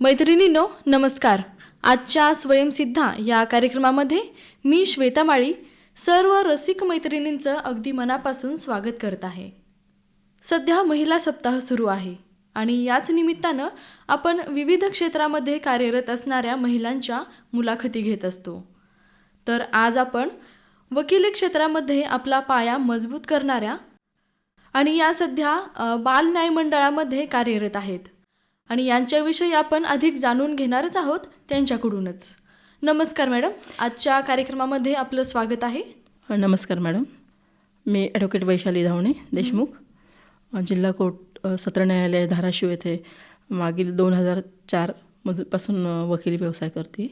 मैत्रिणींनो नमस्कार. आजच्या स्वयंसिद्धा या कार्यक्रमामध्ये मी श्वेता माळी सर्व रसिक मैत्रिणींचं अगदी मनापासून स्वागत करत आहे. सध्या महिला सप्ताह सुरू आहे आणि याच निमित्तानं आपण विविध क्षेत्रामध्ये कार्यरत असणाऱ्या महिलांच्या मुलाखती घेत असतो. तर आज आपण वकिली क्षेत्रामध्ये आपला पाया मजबूत करणाऱ्या आणि या सध्या बाल न्याय मंडळामध्ये कार्यरत आहेत. आणि यांच्याविषयी आपण अधिक जाणून घेणारच आहोत त्यांच्याकडूनच. नमस्कार मॅडम आजच्या कार्यक्रमामध्ये आपलं स्वागत आहे. नमस्कार मॅडम. मी ॲडव्होकेट वैशाली धावणे देशमुख. जिल्हा कोर्ट सत्र न्यायालय धाराशिव येथे मागील दोन हजार चार मधपासून वकिली व्यवसाय करते.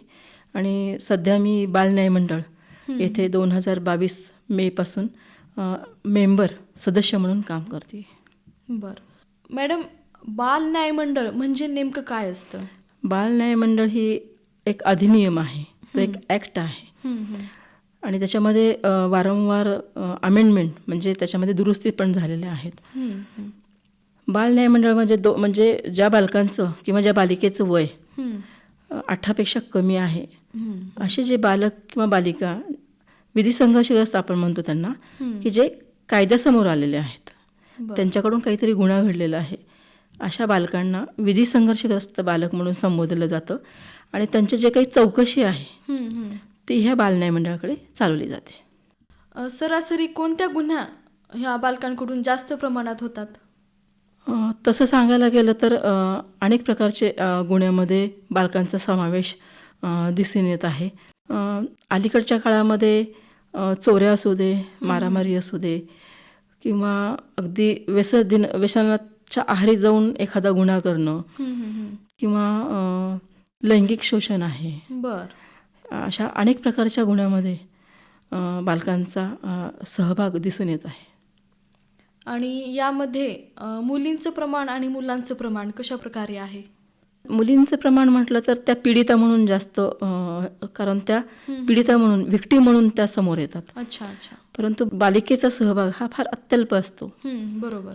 आणि सध्या मी बाल न्याय मंडळ येथे दोन हजार बावीस मेपासून मेंबर सदस्य म्हणून काम करते. बरं. मॅडम बाल न्याय मंडळ म्हणजे नेमकं काय असतं? बाल न्याय मंडळ ही एक अधिनियम आहे. तो एक ॲक्ट आहे. आणि त्याच्यामध्ये वारंवार अमेंडमेंट म्हणजे त्याच्यामध्ये दुरुस्ती पण झालेल्या आहेत. बाल न्याय मंडळ म्हणजे दो म्हणजे ज्या बालकांचं किंवा ज्या बालिकेचं वय अ, अठरापेक्षा कमी आहे. असे जे बालक किंवा बालिका विधी संघर्षग्रस्त आपण म्हणतो त्यांना की जे कायद्यासमोर आलेले आहेत. त्यांच्याकडून काहीतरी गुन्हा घडलेला आहे. अशा बालकांना विधी संघर्षग्रस्त बालक म्हणून संबोधलं जातं आणि त्यांची जे काही चौकशी आहे ती ह्या बाल न्याय मंडळाकडे चालवली जाते. सरासरी कोणत्या गुन्ह्या ह्या बालकांकडून जास्त प्रमाणात होतात? तसं सांगायला गेलं तर अनेक प्रकारचे गुन्ह्यामध्ये बालकांचा समावेश दिसून येत आहे. अलीकडच्या काळामध्ये चोऱ्या असू दे मारामारी असू दे किंवा अगदी व्यसन व्यसनाच्या आहारी जाऊन एखादा गुन्हा करणं किंवा लैंगिक शोषण आहे. बर. अशा अनेक प्रकारच्या गुन्ह्यामध्ये बालकांचा सहभाग दिसून येत आहे. आणि यामध्ये मुलींचं प्रमाण आणि मुलांचं प्रमाण कशा प्रकारे आहे? मुलींचं प्रमाण म्हटलं तर त्या पीडिता म्हणून जास्त कारण त्या पीडिता म्हणून विक्टी म्हणून त्या समोर येतात. अच्छा अच्छा. परंतु बालिकेचा सहभाग हा फार अत्यल्प असतो. बरोबर.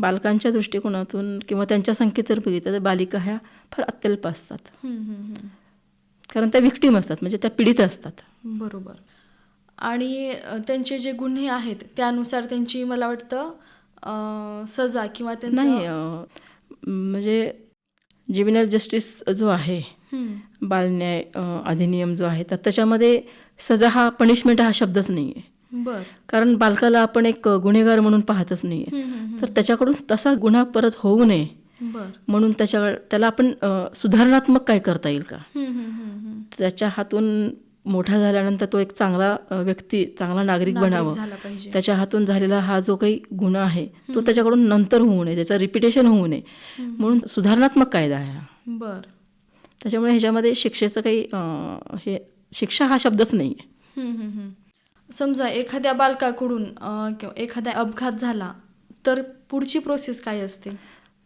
बालकांच्या दृष्टिकोनातून किंवा त्यांच्या संख्येत जर बघितलं तर बालिका ह्या फार अत्यल्प असतात. कारण त्या विक्टीम असतात म्हणजे त्या पीडित असतात. बरोबर. आणि त्यांचे जे गुन्हे आहेत त्यानुसार त्यांची मला वाटतं सजा किंवा नाही म्हणजे जिमिनल जस्टिस जो आहे बालन्याय अधिनियम जो आहे तर त्याच्यामध्ये सजा हा पनिशमेंट हा शब्दच नाही आहे कारण बालकाला आपण एक गुन्हेगार म्हणून पाहतच नाही हम्म, हम्म, तर त्याच्याकडून तसा गुन्हा परत होऊ नये म्हणून त्याच्या त्याला आपण सुधारणात्मक काय करता येईल का. त्याच्या हातून मोठा झाल्यानंतर तो एक चांगला व्यक्ती चांगला नागरिक बनावं. त्याच्या हातून झालेला हा जो काही गुन्हा आहे तो त्याच्याकडून नंतर होऊ नये त्याचं रिपिटेशन होऊ नये. म्हणून सुधारणात्मक कायदा आहे बर. त्याच्यामुळे ह्याच्यामध्ये शिक्षेचं काही हे शिक्षा हा शब्दच नाही समजा एखाद्या बालकाकडून एखादा अपघात झाला तर पुढची प्रोसेस काय असते?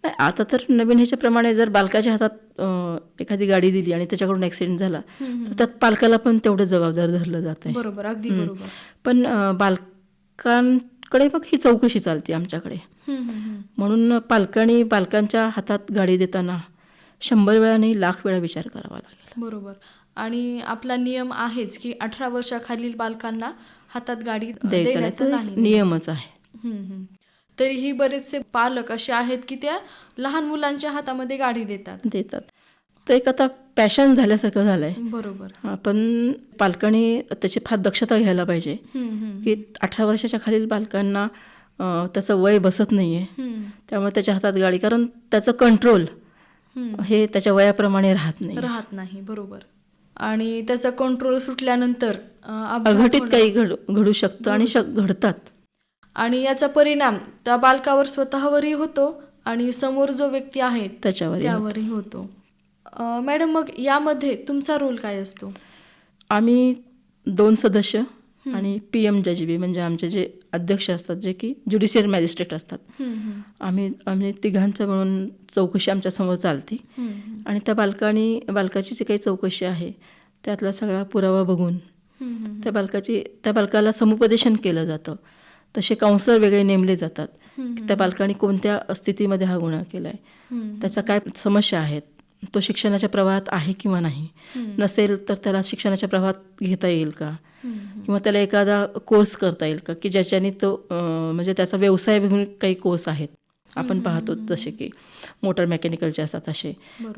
नाही आता तर नवीन ह्याच्याप्रमाणे जर बालकाच्या हातात एखादी गाडी दिली आणि त्याच्याकडून ॲक्सिडेंट झाला तर त्यात पालकाला पण तेवढं जबाबदार धरलं जात आहे. बरोबर अगदी बरोबर. पण बालकांकडे मग ही चौकशी चालते आमच्याकडे. म्हणून पालकांनी बालकांच्या हातात गाडी देताना शंभर वेळा नाही लाख वेळा विचार करावा लागेल. बरोबर. आणि आपला नियम आहेच की अठरा वर्षाखालील बालकांना हातात गाडी द्यायचा नाही नियमच आहे. तरीही बरेचसे पालक असे आहेत की त्या लहान मुलांच्या हातामध्ये गाडी देतात. देतात. तर एक आता पॅशन झाल्यासारखं झालं आहे बरोबर आपण पालकांनी त्याची फार दक्षता घ्यायला पाहिजे. की अठरा वर्षाच्या खालील बालकांना अ, त्याचं वय बसत नाही आहे हम्म, त्यामुळे त्याच्या हातात गाडी कारण त्याचं कंट्रोल. हे त्याच्या वयाप्रमाणे राहत नाही. राहत नाही बरोबर. आणि त्याचा कंट्रोल सुटल्यानंतर अघटित काही घड शकतं आणि घडतात. आणि याचा परिणाम त्या बालकावर स्वतःवरही होतो आणि समोर जो व्यक्ती आहे त्याच्यावर त्यावरही होतो. मॅडम मग यामध्ये तुमचा रोल काय असतो? आम्ही दोन सदस्य. आणि पी एम जजीबी म्हणजे आमचे जे अध्यक्ष असतात जे की ज्युडिशियल मॅजिस्ट्रेट असतात. आम्ही आम्ही तिघांचं म्हणून चौकशी आमच्यासमोर चालती. आणि त्या बालकानी बालकाची जी काही चौकशी आहे त्यातला सगळा पुरावा बघून त्या बालकाची त्या बालकाला समुपदेशन केलं जातं. तसे काउन्सलर वेगळे नेमले जातात त्या बालकाने कोणत्या स्थितीमध्ये हा गुन्हा केला आहे. त्याच्या काय समस्या आहेत? तो शिक्षणाच्या प्रवाहात आहे किंवा नाही? नसेल तर त्याला शिक्षणाच्या प्रवाहात घेता येईल का? किंवा त्याला एखादा कोर्स करता येईल का? की ज्याच्याने तो म्हणजे त्याचा व्यवसाय म्हणून काही कोर्स आहेत. आपण पाहतो जसे की मोटर मेकॅनिकलचे असतात असे.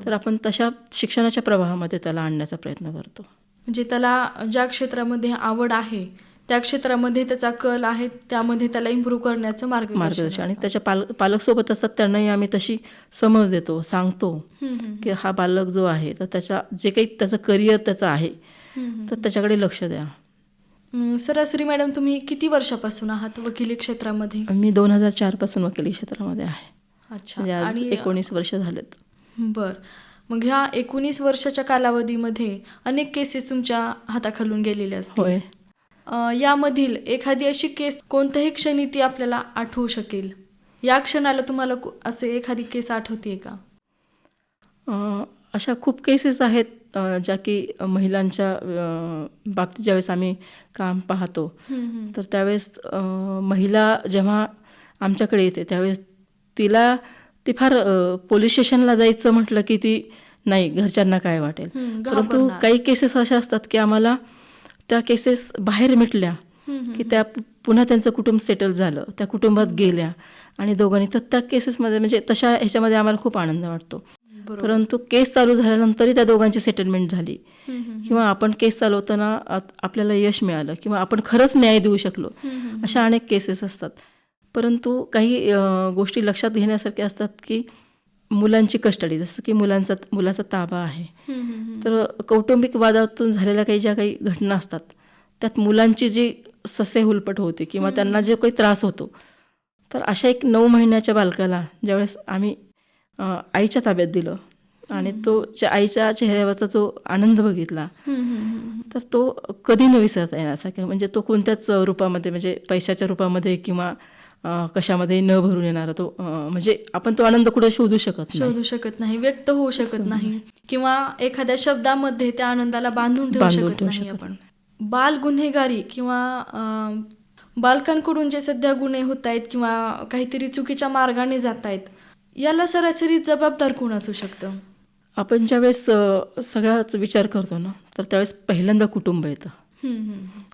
तर आपण तशा शिक्षणाच्या प्रवाहामध्ये त्याला आणण्याचा प्रयत्न करतो. म्हणजे त्याला ज्या क्षेत्रामध्ये आवड आहे त्या क्षेत्रामध्ये त्याचा कल आहे त्यामध्ये त्याला इम्प्रूव्ह करण्याचं मार्गदर्शन मार्गदर्शन. आणि त्याच्या पाल पालकसोबत असतात त्यांनाही आम्ही तशी समज देतो सांगतो की हा बालक जो आहे तर त्याच्या जे काही त्याचं करिअर त्याचं आहे तर त्याच्याकडे लक्ष द्या. सरासरी मॅडम तुम्ही किती वर्षापासून आहात वकिली क्षेत्रामध्ये? मी दोन हजार चारपासून वकिली क्षेत्रामध्ये आहे. अच्छा. म्हणजे आणि एकोणीस वर्ष झालेत. बर. मग ह्या एकोणीस वर्षाच्या कालावधीमध्ये अनेक केसेस तुमच्या हाताखालून गेलेल्या असतील. यामधील एखादी अशी केस कोणत्याही क्षणी ती आपल्याला आठवू शकेल. या क्षणाला तुम्हाला असे एखादी केस आठवते का? अशा खूप केसेस आहेत ज्या की महिलांच्या बाबतीत ज्यावेळेस आम्ही काम पाहतो तर त्यावेळेस महिला जेव्हा आमच्याकडे येते त्यावेळेस तिला ती फार पोलीस स्टेशनला जायचं म्हटलं की ती नाही घरच्यांना काय वाटेल? परंतु. काही केसेस अशा असतात की आम्हाला त्या केसेस बाहेर मिटल्या की त्या पुन्हा त्यांचं कुटुंब सेटल झालं. त्या कुटुंबात गेल्या आणि दोघांनी तर त्या केसेसमध्ये म्हणजे तशा ह्याच्यामध्ये आम्हाला खूप आनंद वाटतो. परंतु केस चालू झाल्यानंतरही त्या दोघांची सेटलमेंट झाली. किंवा आपण केस चालवताना आपल्याला यश मिळालं किंवा आपण खरंच न्याय देऊ शकलो अशा अनेक केसेस असतात. परंतु काही गोष्टी लक्षात घेण्यासारख्या असतात की मुलांची कस्टडी जसं की मुलांचा मुलाचा ताबा आहे. तर कौटुंबिक वादातून झालेल्या काही ज्या काही घटना असतात त्यात मुलांची जी ससे हुलपट होते किंवा त्यांना जो काही त्रास होतो तर अशा एक नऊ महिन्याच्या बालकाला ज्यावेळेस आम्ही आईच्या ताब्यात दिलं आणि तो आईच्या चेहऱ्यावरचा जो आनंद बघितला तर तो कधी न विसरता येण्यासारखा म्हणजे तो कोणत्याच रूपामध्ये म्हणजे पैशाच्या रूपामध्ये किंवा कशामध्ये न भरून येणारा तो म्हणजे आपण तो आनंद कुठे शोधू शकत शोधू शकत नाही व्यक्त होऊ शकत नाही. किंवा एखाद्या शब्दामध्ये त्या आनंदाला बांधून ठेवू शकत नाही आपण. बाल गुन्हेगारी किंवा बालकांकडून जे सध्या गुन्हे होत आहेत किंवा काहीतरी चुकीच्या मार्गाने जात आहेत याला सरासरी जबाबदार कोण असू शकतं? आपण ज्यावेळेस सगळाच विचार करतो ना तर त्यावेळेस पहिल्यांदा कुटुंब येतं.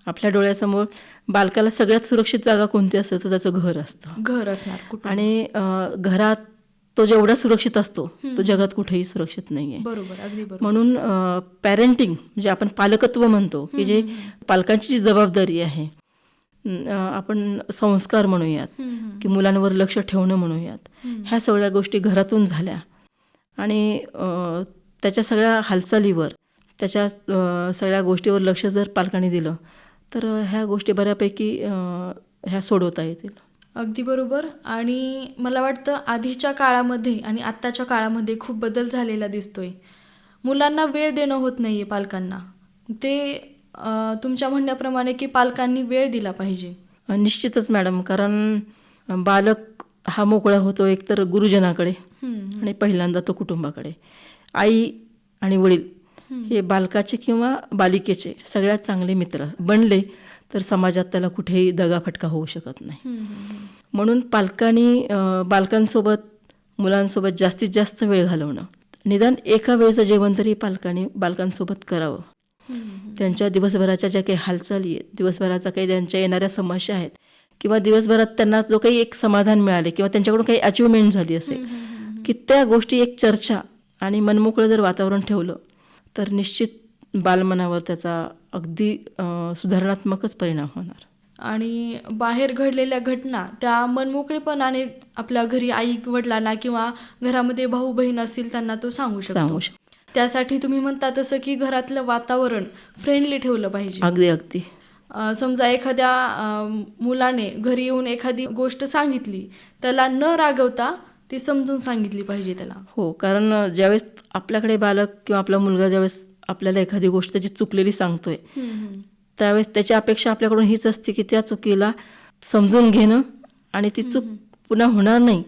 आपल्या डोळ्यासमोर बालकाला सगळ्यात सुरक्षित जागा कोणती असते तर त्याचं घर असतं. घर असणार आणि घरात तो जेवढा सुरक्षित असतो तो जगात कुठेही सुरक्षित नाही आहे बरोबर अगदी बरोबर. म्हणून पॅरेंटिंग म्हणजे आपण पालकत्व म्हणतो की जे पालकांची जी जबाबदारी आहे आपण संस्कार म्हणूयात की मुलांवर लक्ष ठेवणं म्हणूयात ह्या सगळ्या गोष्टी घरातून झाल्या. आणि त्याच्या सगळ्या हालचालीवर त्याच्या सगळ्या गोष्टीवर लक्ष जर पालकांनी दिलं तर ह्या गोष्टी बऱ्यापैकी ह्या सोडवता येतील. अगदी बरोबर. आणि मला वाटतं आधीच्या काळामध्ये आणि आत्ताच्या काळामध्ये खूप बदल झालेला दिसतोय. मुलांना वेळ देणं होत नाही आहे पालकांना. ते तुमच्या म्हणण्याप्रमाणे की पालकांनी वेळ दिला पाहिजे. निश्चितच मॅडम. कारण बालक हा मोकळा होतो एकतर गुरुजनाकडे आणि पहिल्यांदा तो कुटुंबाकडे. आई आणि वडील हे बालकाचे किंवा बालिकेचे सगळ्यात चांगले मित्र बनले तर समाजात त्याला कुठेही दगाफटका होऊ शकत नाही. म्हणून पालकांनी बालकांसोबत मुलांसोबत जास्तीत जास्त वेळ घालवणं. निदान एका वेळेचं जेवण तरी पालकांनी बालकांसोबत करावं. त्यांच्या दिवसभराच्या ज्या काही हालचाली आहेत दिवसभराचा काही त्यांच्या येणाऱ्या समस्या आहेत किंवा दिवसभरात त्यांना जो काही एक समाधान मिळाले किंवा त्यांच्याकडून काही अचिव्हमेंट झाली असेल की त्या गोष्टी एक चर्चा आणि मनमोकळं जर वातावरण ठेवलं तर निश्चित बालमनावर त्याचा अगदी सुधारणात्मकच परिणाम होणार. आणि बाहेर घडलेल्या घटना त्या मनमोकळेपणाने आपल्या घरी आई वडिलांना किंवा घरामध्ये भाऊ बहीण असतील त्यांना तो सांगू शकतो. सांगू शकतो. त्यासाठी तुम्ही म्हणता तसं की घरातलं वातावरण फ्रेंडली ठेवलं पाहिजे. अगदी अगदी. समजा एखाद्या मुलाने घरी येऊन एखादी गोष्ट सांगितली त्याला न रागवता ती समजून सांगितली पाहिजे त्याला. हो कारण ज्यावेळेस आपल्याकडे बालक किंवा आपला मुलगा ज्यावेळेस आपल्याला एखादी गोष्ट त्याची चुकलेली सांगतोय त्यावेळेस त्याची अपेक्षा आपल्याकडून हीच असते की त्या चुकीला समजून घेणं आणि ती चूक पुन्हा होणार नाही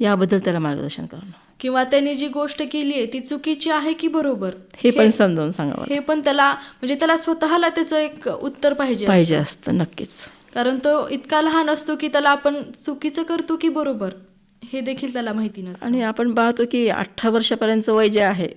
याबद्दल त्याला मार्गदर्शन करणं. किंवा त्याने जी गोष्ट केली आहे ती चुकीची आहे की बरोबर? हे पण समजावून सांगावं हे पण त्याला म्हणजे त्याला स्वतःला त्याचं एक उत्तर पाहिजे पाहिजे. असतं नक्कीच. कारण तो इतका लहान असतो की त्याला आपण चुकीचं करतो की बरोबर? हे देखील त्याला माहिती नसतं. आणि आपण पाहतो की अठरा वर्षापर्यंतचं वय जे आहे.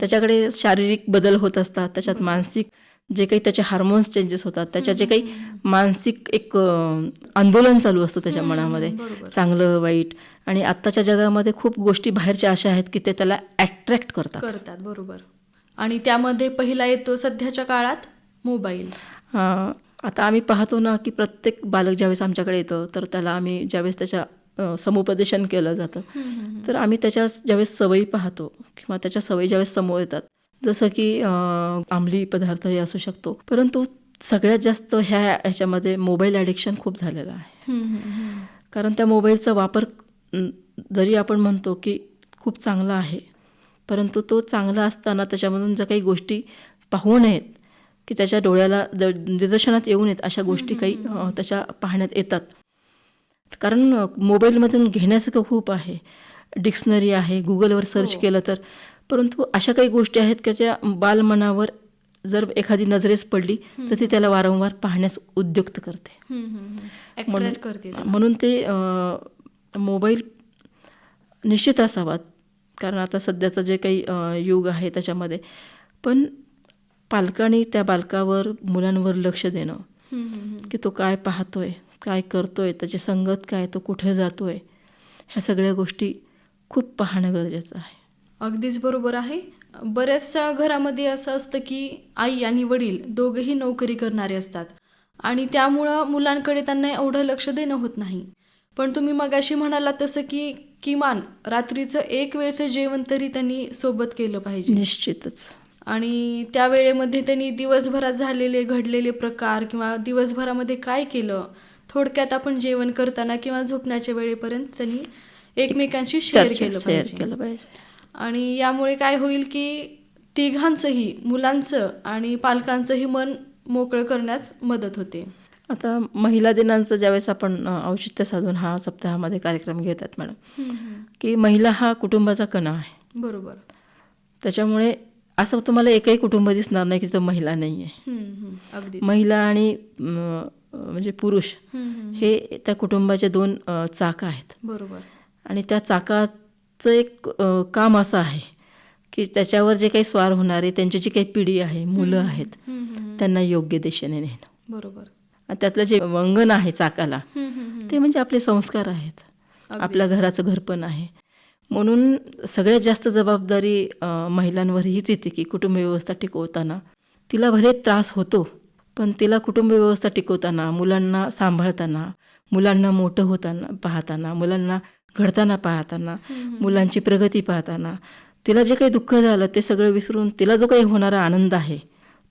त्याच्याकडे शारीरिक बदल होत असतात त्याच्यात मानसिक जे काही त्याचे हार्मोन्स चेंजेस होतात त्याच्यात जे काही मानसिक एक आंदोलन चालू असतं त्याच्या मनामध्ये. चांगलं वाईट. आणि आत्ताच्या जगामध्ये खूप गोष्टी बाहेरच्या अशा आहेत की ते त्याला अट्रॅक्ट करतात. करतात बरोबर. आणि त्यामध्ये पहिला येतो सध्याच्या काळात मोबाईल आता आम्ही पाहतो ना की प्रत्येक बालक ज्यावेळेस आमच्याकडे येतं तर त्याला आम्ही ज्यावेळेस त्याच्या समुपदेशन केलं जातं. तर आम्ही त्याच्या ज्यावेळेस सवयी पाहतो किंवा त्याच्या सवयी ज्यावेळेस समोर येतात जसं की अं, अंमली पदार्थ हे असू शकतो. परंतु सगळ्यात जास्त ह्या ह्याच्यामध्ये मोबाईल ॲडिक्शन खूप झालेलं आहे. कारण त्या मोबाईलचा वापर जरी आपण म्हणतो की खूप चांगला आहे परंतु तो चांगला असताना त्याच्यामधून ज्या काही गोष्टी पाहू नयेत की त्याच्या डोळ्याला द निदर्शनात येऊ नयेत अशा गोष्टी काही त्याच्या पाहण्यात येतात. कारण मोबाईलमधून घेण्यासारखं खूप आहे. डिक्शनरी आहे गुगलवर सर्च केलं तर. परंतु अशा काही गोष्टी आहेत की ज्या बालमनावर जर एखादी नजरेस पडली तर ती त्याला वारंवार पाहण्यास उद्युक्त करते. म्हणून ते मोबाईल निश्चित असावात. कारण आता सध्याचं जे काही युग आहे त्याच्यामध्ये. पण पालकांनी त्या बालकावर मुलांवर लक्ष देणं. की तो काय पाहतोय. काय करतोय त्याची संगत काय तो कुठे जातोय ह्या सगळ्या गोष्टी खूप पाहणं गरजेचं आहे. अगदीच बरोबर आहे. बऱ्याचशा घरामध्ये असं असतं की आई आणि वडील दोघंही नोकरी करणारे असतात आणि त्यामुळं मुलांकडे त्यांना एवढं लक्ष देणं होत नाही. पण तुम्ही मगाशी म्हणाला तसं की किमान रात्रीचं एक वेळचं जेवण तरी त्यांनी सोबत केलं पाहिजे. निश्चितच. आणि त्या वेळेमध्ये त्यांनी दिवसभरात झालेले घडलेले प्रकार किंवा दिवसभरामध्ये काय केलं थोडक्यात आपण जेवण करताना किंवा झोपण्याच्या वेळेपर्यंत त्यांनी एकमेकांशी शेअर केलं पाहिजे. आणि यामुळे काय होईल की तिघांचंही मुलांचं आणि पालकांचंही मन मोकळं करण्यास मदत होते. आता महिला दिनांचं ज्यावेळेस आपण औचित्य साधून हा सप्ताहामध्ये कार्यक्रम घेतात मॅडम की महिला हा कुटुंबाचा कणा आहे. बरोबर. त्याच्यामुळे असं तुम्हाला एकही कुटुंब दिसणार नाही की तिथं महिला नाही आहे महिला आणि म्हणजे पुरुष. हे त्या कुटुंबाचे दोन चाक आहेत बरोबर आणि त्या चाकाचं एक काम असं आहे की त्याच्यावर जे काही स्वार होणारे त्यांची जी काही पिढी आहे मुलं आहेत. त्यांना योग्य दिशेने नेणं बरोबर आणि त्यातलं जे वंगण आहे चाकाला. ते म्हणजे आपले संस्कार आहेत. आपल्या घराचं घरपण आहे म्हणून सगळ्यात जास्त जबाबदारी महिलांवर हीच येते की कुटुंब व्यवस्था टिकवताना तिला भले त्रास होतो पण तिला कुटुंब व्यवस्था टिकवताना मुलांना सांभाळताना मुलांना मोठं होताना पाहताना मुलांना घडताना पाहताना मुलांची प्रगती पाहताना तिला जे काही दुःख झालं ते सगळं विसरून तिला जो काही होणारा आनंद आहे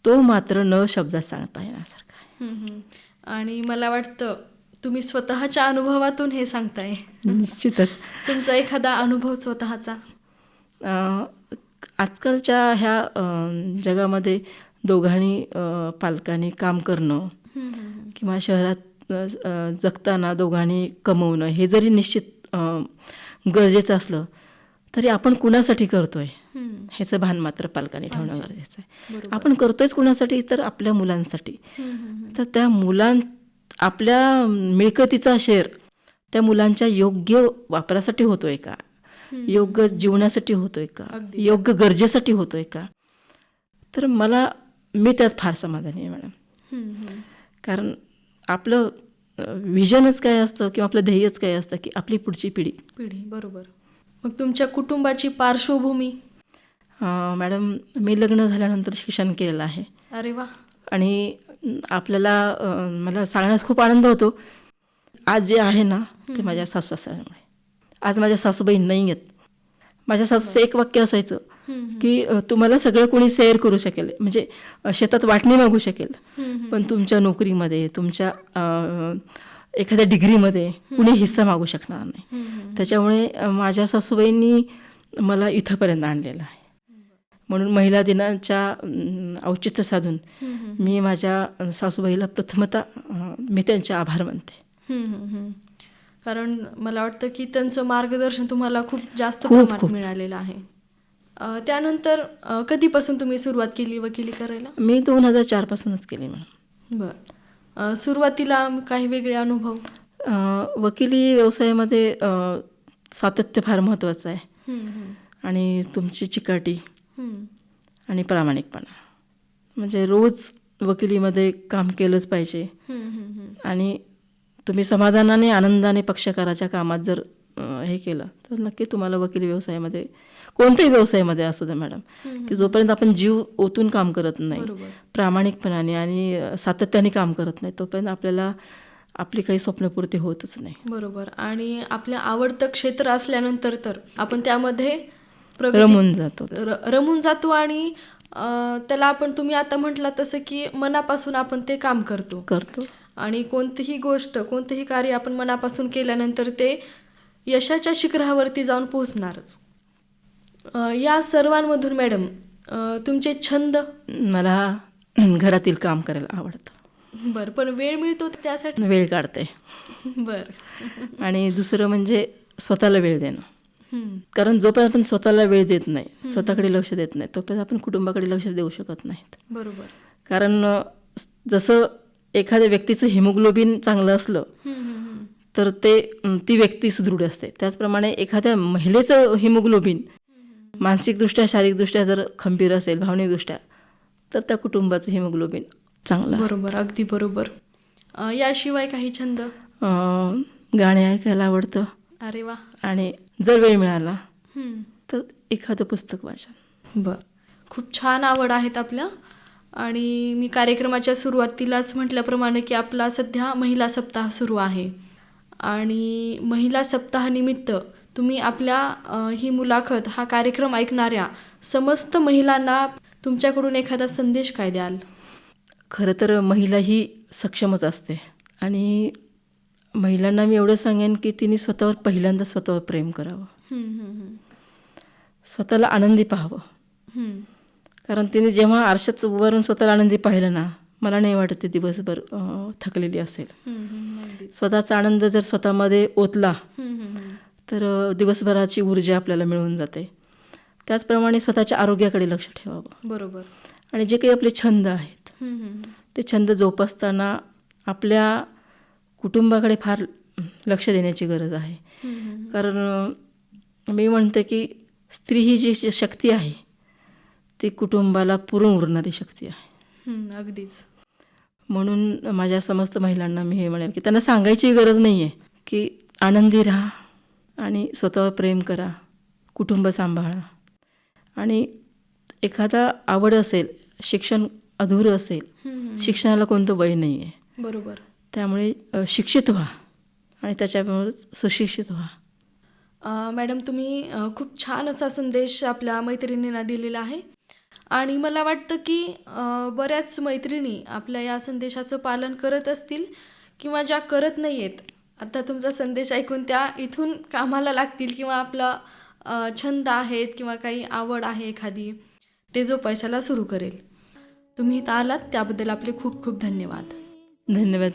तो मात्र न शब्दात सांगता येण्यासारखा आहे. आणि मला वाटतं तुम्ही स्वतःच्या अनुभवातून हे सांगताय. निश्चितच. तुमचा एखादा अनुभव स्वतःचा? आजकालच्या ह्या जगामध्ये दोघांनी पालकांनी काम करणं किंवा शहरात जगताना दोघांनी कमवणं हे जरी निश्चित गरजेचं असलं तरी आपण कुणासाठी करतोय. ह्याचं भान मात्र पालकांनी ठेवणं गरजेचं आहे. आपण करतोयच कुणासाठी तर आपल्या मुलांसाठी. तर त्या मुलां आपल्या मिळकतीचा शेअर त्या मुलांच्या योग्य वापरासाठी होतोय का? योग्य जीवनासाठी होतोय का. योग्य गरजेसाठी होतोय का? तर मला मी त्यात फार समाधानी आहे मॅडम. कारण आपलं विजनच काय असतं किंवा आपलं ध्येयच काय असतं की आपली पुढची पिढी. पिढी बरोबर. मग तुमच्या कुटुंबाची पार्श्वभूमी? मॅडम मी लग्न झाल्यानंतर शिक्षण केलेलं आहे. अरे वा. आणि आपल्याला मला सांगण्यास खूप आनंद होतो. आज जे आहे ना ते माझ्या सासू सासऱ्यामुळे. आज माझ्या सासूबाई नाही आहेत माझ्या सासूचं एक वाक्य असायचं की तुम्हाला सगळं कोणी शेअर करू शकेल. म्हणजे शेतात वाटणी मागू शकेल. पण तुमच्या नोकरीमध्ये तुमच्या एखाद्या डिग्रीमध्ये कुणी हिस्सा मागू शकणार नाही. त्याच्यामुळे माझ्या सासूबाईंनी मला इथंपर्यंत आणलेलं आहे. म्हणून महिला दिनाच्या औचित्य साधून मी माझ्या सासूबाईला प्रथमतः मी त्यांचे आभार मानते. कारण मला वाटतं की त्यांचं मार्गदर्शन तुम्हाला खूप जास्त प्रमाणात. मिळालेलं आहे. त्यानंतर कधीपासून तुम्ही सुरुवात केली वकिली करायला? मी दोन हजार चारपासूनच केली मॅडम. बर. सुरुवातीला काही वेगळे अनुभव? वकिली व्यवसायामध्ये सातत्य फार महत्त्वाचं आहे. आणि तुमची चिकाटी. आणि प्रामाणिकपणा. म्हणजे रोज वकिलीमध्ये काम केलंच पाहिजे. आणि तुम्ही समाधानाने आनंदाने पक्षकाराच्या कामात जर हे केलं तर नक्की तुम्हाला वकील व्यवसायामध्ये कोणत्याही व्यवसायामध्ये असू द्या मॅडम. की जोपर्यंत आपण जीव ओतून काम करत नाही प्रामाणिकपणाने आणि सातत्याने काम करत नाही तोपर्यंत आपल्याला आपली काही स्वप्नपूर्ती होतच नाही. बरोबर. आणि आपलं आवडतं क्षेत्र असल्यानंतर तर आपण त्यामध्ये रमून जातो रमून जातो आणि त्याला आपण तुम्ही आता म्हटला तसं की मनापासून आपण ते काम करतो. करतो. आणि कोणतीही गोष्ट कोणतेही कार्य आपण मनापासून केल्यानंतर ते यशाच्या शिखरावरती जाऊन पोहोचणारच. या सर्वांमधून मॅडम तुमचे छंद? मला घरातील काम करायला आवडतं. बरं पण वेळ मिळतो त्यासाठी? वेळ काढते. बरं. आणि दुसरं म्हणजे स्वतःला वेळ देणं. कारण जोपर्यंत आपण स्वतःला वेळ देत नाही स्वतःकडे लक्ष देत नाही तोपर्यंत आपण कुटुंबाकडे लक्ष देऊ शकत नाहीत. बरोबर. कारण जसं एखाद्या व्यक्तीचं हिमोग्लोबिन चांगलं असलं. तर ते ती व्यक्ती सुदृढ असते. त्याचप्रमाणे एखाद्या महिलेचं हिमोग्लोबिन मानसिकदृष्ट्या शारीरिकदृष्ट्या जर खंबीर असेल भावनिकदृष्ट्या तर त्या कुटुंबाचं हिमोग्लोबिन चांगलं. बरोबर अगदी बरोबर. याशिवाय काही छंद? गाणे ऐकायला आवडतं. अरे वा. आणि जर वेळ मिळाला. तर एखादं पुस्तक वाचन बर. खूप छान आवड आहेत आपल्या. आणि मी कार्यक्रमाच्या सुरुवातीलाच म्हटल्याप्रमाणे की आपला सध्या महिला सप्ताह सुरू आहे. आणि महिला सप्ताहानिमित्त तुम्ही आपल्या ही मुलाखत हा कार्यक्रम ऐकणाऱ्या समस्त महिलांना तुमच्याकडून एखादा संदेश काय द्याल? खरं तर महिला ही सक्षमच असते. आणि महिलांना मी एवढं सांगेन की तिने स्वतःवर पहिल्यांदा स्वतःवर प्रेम करावं. स्वतःला आनंदी पाहावं. कारण तिने जेव्हा आरशात उभारून स्वतःला आनंदी पाहिलं ना मला नाही वाटत ती दिवसभर थकलेली असेल. स्वतःचा आनंद जर स्वतःमध्ये ओतला. तर दिवसभराची ऊर्जा आपल्याला मिळून जाते त्याचप्रमाणे स्वतःच्या आरोग्याकडे लक्ष ठेवावं बरोबर आणि जे काही आपले छंद आहेत. ते छंद जोपासताना आपल्या कुटुंबाकडे फार लक्ष देण्याची गरज आहे. कारण मी म्हणते की स्त्री ही जी शक्ती आहे ती कुटुंबाला पुरून उरणारी शक्ती आहे. अगदीच. म्हणून माझ्या समस्त महिलांना मी हे म्हणेल की त्यांना सांगायची गरज नाही आहे की आनंदी राहा आणि स्वतःवर प्रेम करा कुटुंब सांभाळा. आणि एखादा आवड असेल शिक्षण अधुरं असेल. शिक्षणाला कोणतं वय नाही आहे बरोबर. त्यामुळे शिक्षित व्हा आणि त्याच्याबरोबरच सुशिक्षित व्हा. मॅडम तुम्ही खूप छान असा संदेश आपल्या मैत्रिणींना दिलेला आहे. आणि मला वाटतं की बऱ्याच मैत्रिणी आपल्या या संदेशाचं पालन करत असतील किंवा ज्या करत नाही आहेत आता तुमचा संदेश ऐकून त्या इथून कामाला लागतील किंवा आपला छंद आहेत किंवा काही आवड आहे एखादी ते जोपासायला सुरू करेल. तुम्ही इथं आलात त्याबद्दल आपले खूप खूप धन्यवाद. धन्यवाद.